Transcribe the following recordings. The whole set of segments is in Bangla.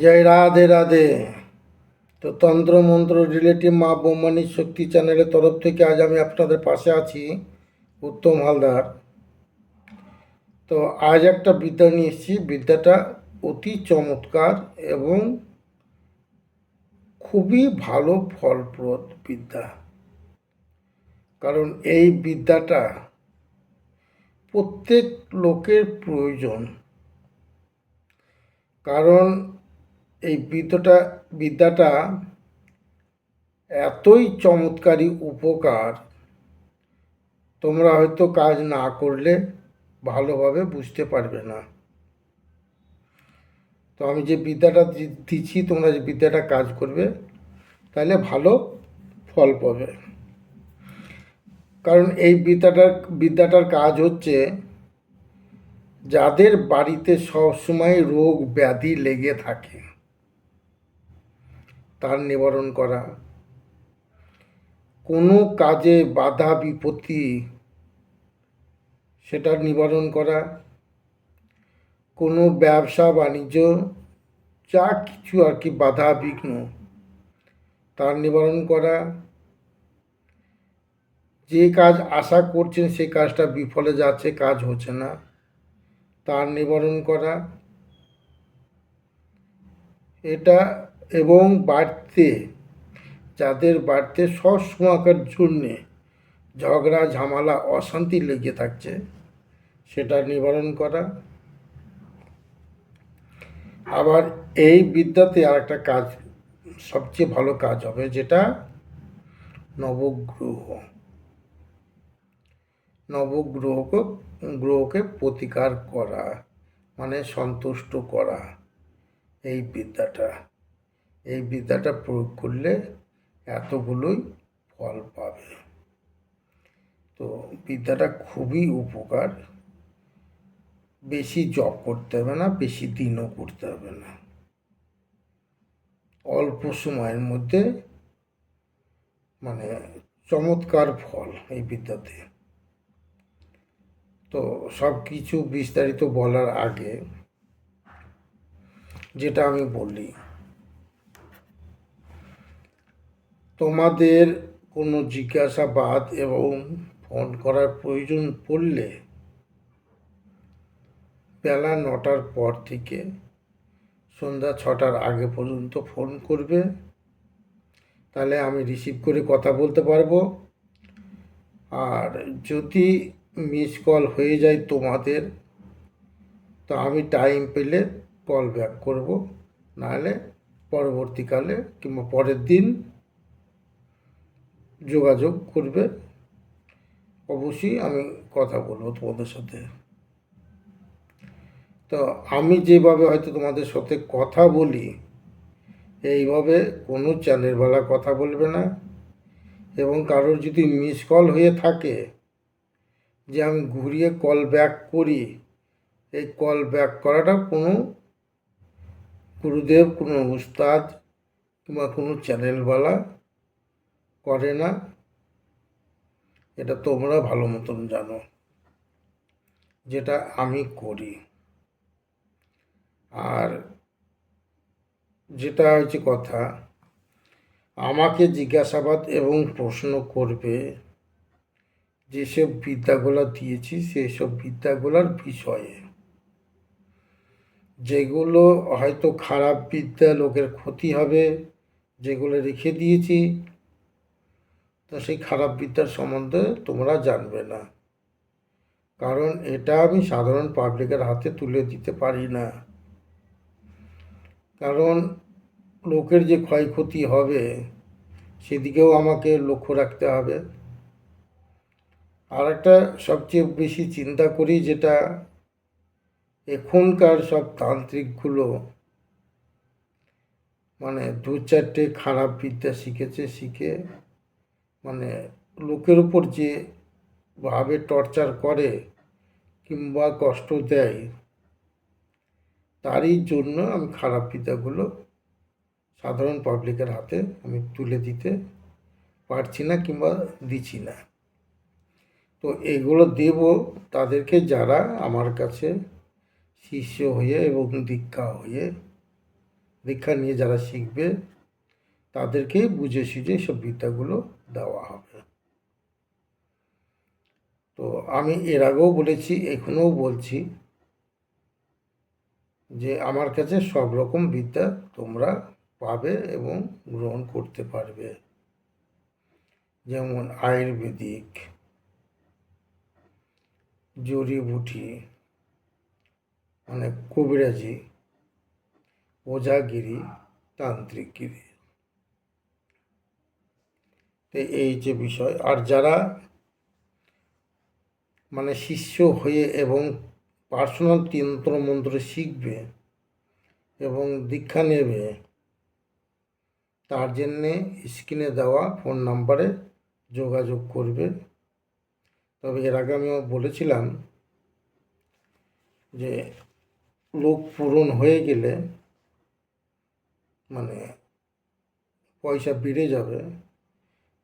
জয় রাধে রাধে। তো তন্ত্র মন্ত্র রিলেটিভ মা বোমানির শক্তি চ্যানেলের তরফ থেকে আজ আমি আপনাদের পাশে আছি, উত্তম হালদার। তো আজ একটা বিদ্যা নিয়ে এসেছি, বিদ্যাটা অতি চমৎকার এবং খুবই ভালো ফলপ্রদ বিদ্যা। কারণ এই বিদ্যাটা প্রত্যেক লোকের প্রয়োজন। কারণ এই বিদ্যাটা বিদ্যাটা এতই চমৎকারী উপকার, তোমরা হয়তো কাজ না করলে ভালোভাবে বুঝতে পারবে না। তো আমি যে বিদ্যাটা দিচ্ছি, তোমরা যে বিদ্যাটা কাজ করবে, তাহলে ভালো ফল পাবে। কারণ এই বিদ্যাটার বিদ্যাটার কাজ হচ্ছে যাদের বাড়িতে সবসময় রোগ, ব্যাধি লেগে থাকে। তার নিবারণ করা। কোনো কাজে বাধা বিপত্তি, সেটার নিবারণ করা। কোনো ব্যবসা বাণিজ্য, যা কিছু আর কি বাধা বিঘ্ন, তার নিবারণ করা। যে কাজ আশা করছেন সেই কাজটা বিফলে যাচ্ছে, কাজ হচ্ছে না। তার নিবারণ করা। এটা এবং বাড়তে, যাদের বাড়তে সবসময়কার জন্যে ঝগড়া, ঝামেলা, অশান্তি লেগে থাকছে, সেটা নিবারণ করা। আবার এই বিদ্যাতে আর একটা কাজ, সবচেয়ে ভালো কাজ হবে যেটা নবগ্রহ। নবগ্রহকে, গ্রহকে প্রতিকার করা মানে সন্তুষ্ট করা, এই বিদ্যাটা। এই বিদ্যাটা প্রয়োগ করলে এতগুলোই ফল পাবে। তো বিদ্যাটা খুবই উপকার। বেশি জব করতে হবে না, বেশি দিনও করতে হবে না। অল্প সময়ের মধ্যে মানে চমৎকার ফল এই বিদ্যাতে। তো সব কিছু বিস্তারিত বলার আগে যেটা আমি বলি তোমাদের কোনো জিজ্ঞাসাবাদ এবং ফোন করার প্রয়োজন পড়লে বেলা নটার পর থেকে সন্ধ্যা ছটার আগে পর্যন্ত ফোন করবে। তাহলে আমি রিসিভ করে কথা বলতে পারব। আর যদি মিস কল হয়ে যায় তোমাদের, তো আমি টাইম পেলে কল ব্যাক করব। নাহলে পরবর্তীকালে কিংবা পরের দিন যোগাযোগ করবে, অবশ্যই আমি কথা বলব তোমাদের সাথে। তো আমি যেভাবে হয়তো তোমাদের সাথে কথা বলি, এইভাবে কোনো চ্যানেলওয়ালা কথা বলবে না। এবং কারোর যদি মিস কল হয়ে থাকে, যে আমি ঘুরিয়ে কল ব্যাক করি, এই কল ব্যাক করাটা কোনো গুরুদেব, কোনো উস্তাদ কিংবা কোনো চ্যানেলওয়ালা করে না, এটা তোমরা ভালো মতন জানো, যেটা আমি করি। আর যেটা হচ্ছে কথা, আমাকে জিজ্ঞাসাবাদ এবং প্রশ্ন করবে যেসব বিদ্যাগুলো দিয়েছি, সেসব বিদ্যাগুলোর বিষয়ে। যেগুলো হয়তো খারাপ বিদ্যা, লোকের ক্ষতি হবে, যেগুলো রেখে দিয়েছি তো সেই খারাপ বিদ্যার সম্বন্ধে তোমরা জানবে না। কারণ এটা আমি সাধারণ পাবলিকের হাতে তুলে দিতে পারি না। কারণ লোকের যে ক্ষয়ক্ষতি হবে, সেদিকেও আমাকে লক্ষ্য রাখতে হবে। আর একটা সবচেয়ে বেশি চিন্তা করি যেটা, এখনকার সব তান্ত্রিকগুলো মানে দু চারটে খারাপ বিদ্যা শিখেছে, শিখে মানে লোকের উপর যে ভাবে টর্চার করে কিংবা কষ্ট দেয়, তারই জন্য আমি খারাপ বিদ্যাগুলো সাধারণ পাবলিকের হাতে আমি তুলে দিতে পারছি না কিংবা দিচ্ছি না। তো এগুলো দেব তাদেরকে যারা আমার কাছে শিষ্য হয়ে এবং দীক্ষা হয়ে, দীক্ষা নিয়ে যারা শিখবে তাদেরকে বুঝে সুঝে সব বিদ্যাগুলো দেওয়া হবে। তো আমি এর আগেও বলেছি, এখনও বলছি যে আমার কাছে সব রকম বিদ্যা তোমরা পাবে এবং গ্রহণ করতে পারবে। যেমন আয়ুর্বেদিক জড়িবুটি মানে কবিরাজি ওঝাগিরি তান্ত্রিকগিরি তো এই যে বিষয়, আর যারা মানে শিষ্য হয়ে এবং পার্সোনাল তন্ত্র মন্ত্র শিখবে এবং দীক্ষা নেবে, তার জন্যে স্ক্রিনে দেওয়া ফোন নাম্বারে যোগাযোগ করবে। তবে এর আগে আমিও বলেছিলাম যে লোক পূরণ হয়ে গেলে মানে পয়সা বেড়ে যাবে।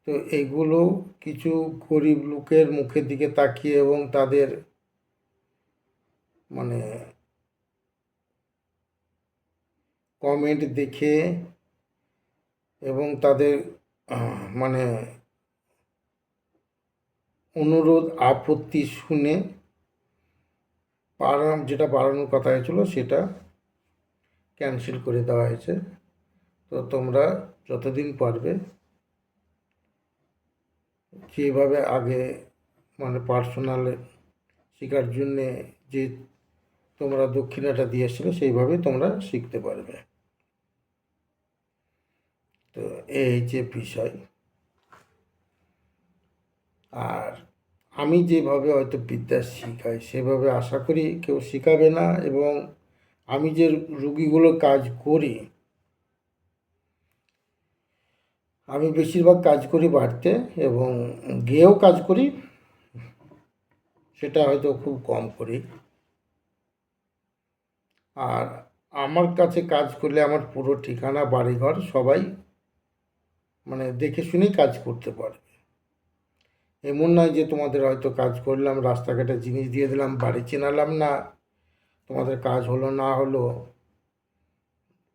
তো এগুলো কিছু গরিব লোকের মুখের দিকে তাকিয়ে এবং তাদের মানে কমেন্ট দেখে এবং তাদের মানে অনুরোধ, আপত্তি শুনে বাড়ানো যেটা বাড়ানোর কথা হয়েছিল সেটা ক্যান্সেল করে দেওয়া হয়েছে। তো তোমরা যতদিন পারবে যেভাবে আগে মানে পার্সোনাল শেখার জন্যে যে তোমরা দক্ষিণাটা দিয়েছিলে সেইভাবে তোমরা শিখতে পারবে। তো এই যে বিষয়। আর আমি যেভাবে হয়তো বিদ্যা শিখাই, সেভাবে আশা করি কেউ শেখাবে না এবং আমি যে রুগীগুলো কাজ করি আমি বেশিরভাগ কাজ করি বাড়িতে এবং গিয়েও কাজ করি। সেটা হয়তো খুব কম করি। আর আমার কাছে কাজ করলে আমার পুরো ঠিকানা, বাড়িঘর সবাই মানে দেখে শুনেই কাজ করতে পারবে। এমন নয় যে তোমাদের হয়তো কাজ করলাম, রাস্তাঘাটে জিনিস দিয়ে দিলাম, বাড়ি চেনালাম না, তোমাদের কাজ হলো না হলো,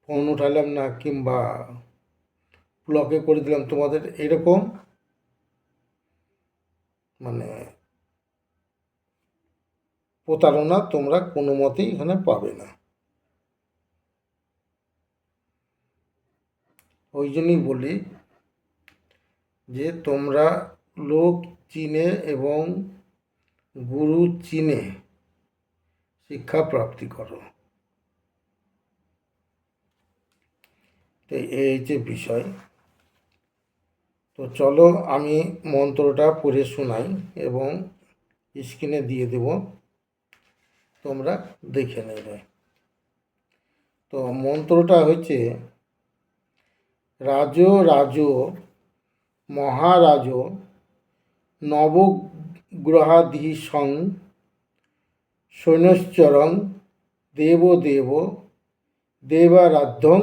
ফোন উঠালাম না কিংবা ব্লকে করে দিলাম তোমাদের এরকম। মানে প্রতারণা তোমরা কোনো মতেই এখানে পাবে না। ওই জন্যই বলি যে তোমরা লোক চিনে এবং গুরু চিনে শিক্ষা প্রাপ্তি করো। তো এই যে বিষয়। তো চলো আমি মন্ত্রটা পড়ে শোনাই এবং স্ক্রিনে দিয়ে দেব। তোমরা দেখে নেবে। তো মন্ত্রটা হচ্ছে, রাজ রাজ, মহারাজ নবগ্রহাধীশং সৈন্যশ্চরং দেবদেব দেবারাধ্যং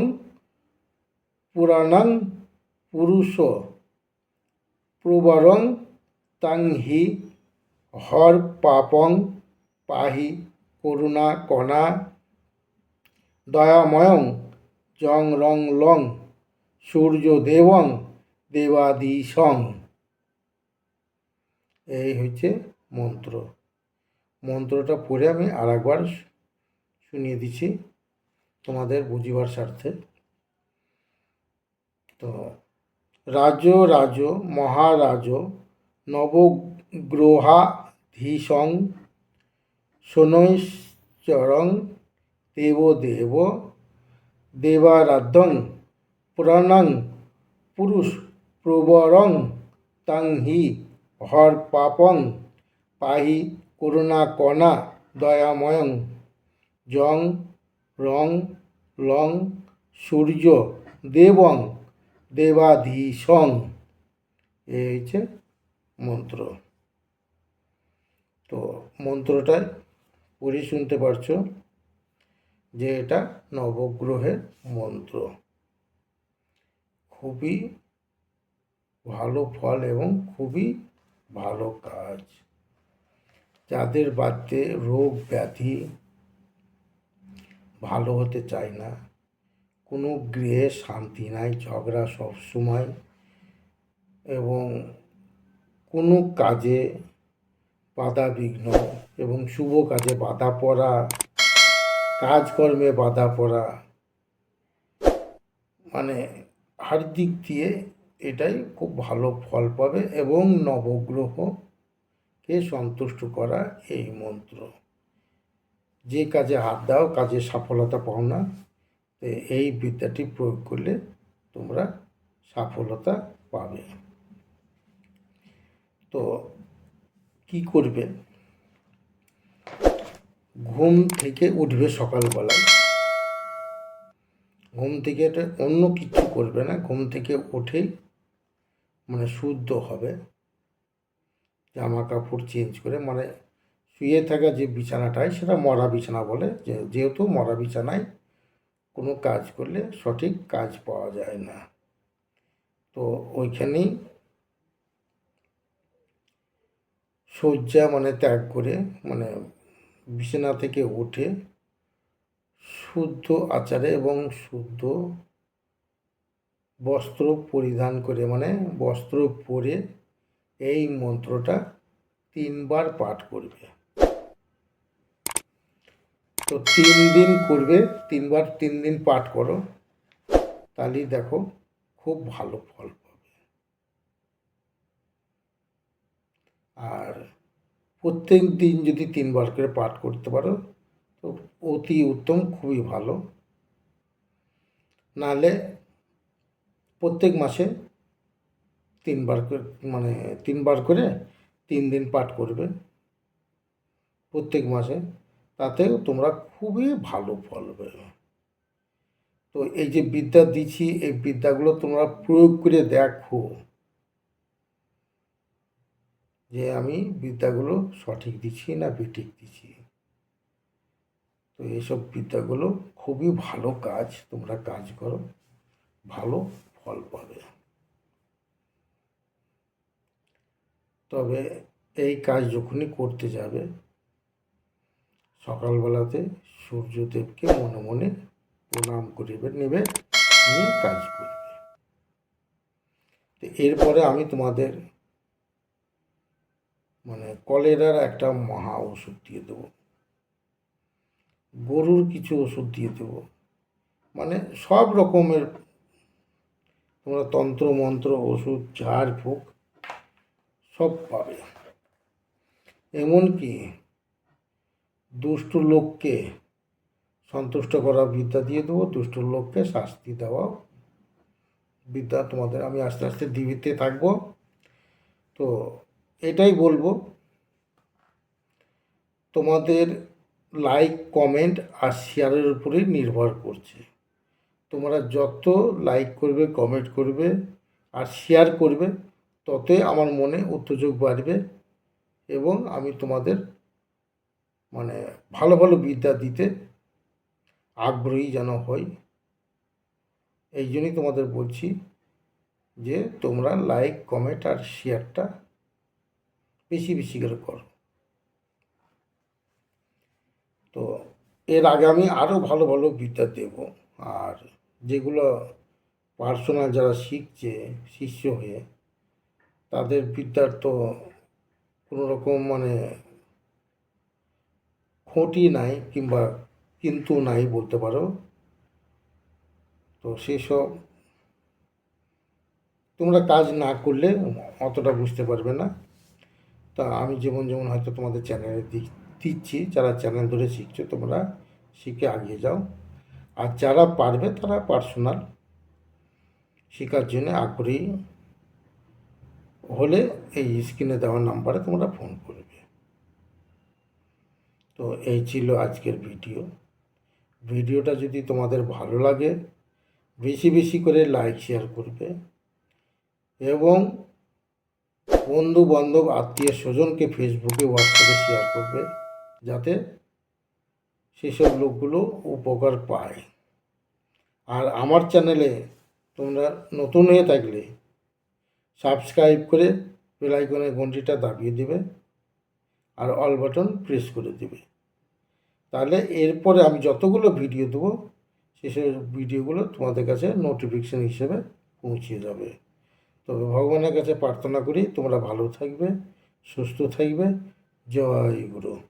পুরাণং পুরুষ। প্রবরং তাং হি হর পাপং পাহি করুণা কণা দয়াময়ং জং রং লং সূর্য দেবং দেবাদিশং এই হচ্ছে মন্ত্র মন্ত্রটা পড়ে আমি আরেকবার শুনিয়ে দিচ্ছি তোমাদের বুঝিবার স্বার্থে। তো রাজ রাজ, মহারাজ নবগ্রহাধীশং শনৈশ্চরং, দেবদেব, দেবারাধ্যং, পুরাণং পুরুষ প্রবরং তাং হি হর পাপং পাহি করুণা কণা দয়াময়ং, জং, রং, লং, সূর্য, দেবং দেবাধীশং এই হচ্ছে মন্ত্র। তো মন্ত্রটা পড়ে শুনতে পারছ যে এটা নবগ্রহের মন্ত্র। খুবই ভালো ফল এবং খুবই ভালো কাজ। যাদের বাড়িতে রোগ ব্যাধি ভালো হতে চায় না কোনো গৃহে শান্তি নাই, ঝগড়া সব সময় এবং কোনো কাজে বাধা বিঘ্ন এবং শুভ কাজে বাধা পড়া, কাজকর্মে বাধা পড়া মানে হার দিক দিয়ে এটাই খুব ভালো ফল পাবে এবং নবগ্রহকে সন্তুষ্ট করা এই মন্ত্র। যে কাজে হাত দাও, কাজে সফলতা পাও না এই বিদ্যাটি প্রয়োগ করলে তোমরা সফলতা পাবে। তো কি করবে? ঘুম থেকে উঠবে সকালবেলায়। ঘুম থেকে অন্য কিছু করবে না। ঘুম থেকে উঠেই মানে শুদ্ধ হবে। জামা কাপড় চেঞ্জ করে মানে শুয়ে থাকা যে বিছানাটায় সেটা মরা বিছানা বলে। যেহেতু মরা বিছানায় কোনো কাজ করলে সঠিক কাজ পাওয়া যায় না। তো ওইখানেই শয্যা মানে ত্যাগ করে মানে বিছানা থেকে উঠে শুদ্ধ আচারে এবং শুদ্ধ বস্ত্র পরিধান করে মানে বস্ত্র পরে এই মন্ত্রটা তিনবার পাঠ করবে। তো তিন দিন করবে, তিনবার তিন দিন পাঠ করো, তাহলেই দেখো খুব ভালো ফল পাবে। আর প্রত্যেক দিন যদি তিনবার করে পাঠ করতে পারো, তো অতি উত্তম, খুবই ভালো। নাহলে প্রত্যেক মাসে তিনবার করে মানে তিনবার করে তিন দিন পাঠ করবে। প্রত্যেক মাসে তাতেও তোমরা খুবই ভালো ফল পাবে তো এই যে বিদ্যা দিচ্ছি, এই বিদ্যাগুলো তোমরা প্রয়োগ করে দেখো যে আমি বিদ্যাগুলো সঠিক দিচ্ছি না বেঠিক দিচ্ছি। তো এইসব বিদ্যাগুলো খুবই ভালো কাজ, তোমরা কাজ করো, ভালো ফল পাবে। তবে এই কাজ যখনই করতে যাবে সকালবেলাতে সূর্যদেবকে মনে মনে প্রণাম করিবে, নেবে, নিয়ে কাজ করবে। তো এরপরে আমি তোমাদের মানে কলেরার একটা মহা ওষুধ দিয়ে দেবো। গরুর কিছু ওষুধ দিয়ে দেবো। মানে সব রকমের তোমরা তন্ত্র, মন্ত্র, ওষুধ ঝাড় ফুক সব পাবে। এমনকি দুষ্ট লোককে সন্তুষ্ট করা বিদ্যা দিয়ে দেবো, দুষ্ট লোককে শাস্তি দেওয়া। বিদ্যা তোমাদের, আমি আস্তে আস্তে দিবিতে থাকব। তো এটাই বলব। তোমাদের লাইক কমেন্ট আর শেয়ারের উপরেই নির্ভর করছে। তোমরা যত লাইক করবে কমেন্ট করবে আর শেয়ার করবে, ততই আমার মনে উত্তেজক বাড়বে এবং আমি তোমাদের মানে ভালো ভালো বিদ্যা দিতে আগ্রহী যেন হই। এই জন্যই তোমাদের বলছি যে তোমরা লাইক কমেন্ট আর শেয়ারটা বেশি বেশি করে করো। তো এর আগে আমি আরও ভালো ভালো বিদ্যা দেব আর যেগুলো পার্সোনাল যারা শিখছে, শিষ্য হয়ে, তাদের বিদ্যার তো কোনো রকম মানে খুঁটি নাই কিংবা কিন্তু নাই বলতে পারো। তো সেসব তোমরা কাজ না করলে অতটা বুঝতে পারবে না। তা আমি যেমন যেমন হয়তো তোমাদের চ্যানেলে দিচ্ছি, যারা চ্যানেল ধরে শিখছো তোমরা শিখে আগিয়ে যাও। আর যারা পারবে তারা পার্সোনাল শেখার জন্য আগ্রহী হলে এই স্ক্রিনে দেওয়া নাম্বারে তোমরা ফোন করবে। তো এই ছিল আজকের ভিডিও। ভিডিওটা যদি তোমাদের ভালো লাগে, বেশি বেশি করে লাইক, শেয়ার করবে এবং বন্ধু বান্ধব আত্মীয় স্বজনকে ফেসবুকে, হোয়াটসঅ্যাপে শেয়ার করবে যাতে সেসব লোকগুলো উপকার পায়। আর আমার চ্যানেলে তোমরা নতুন হয়ে থাকলে সাবস্ক্রাইব করে বেলাইকনের ঘন্টিটা দাবিয়ে দেবে আর অল বাটন প্রেস করে দেবে। তাহলে এরপরে আমি যতগুলো ভিডিও দেবো সেসব ভিডিওগুলো তোমাদের কাছে নোটিফিকেশান হিসেবে পৌঁছে যাবে। তবে ভগবানের কাছে প্রার্থনা করি, তোমরা ভালো থাকবে, সুস্থ থাকবে। জয় গুরু।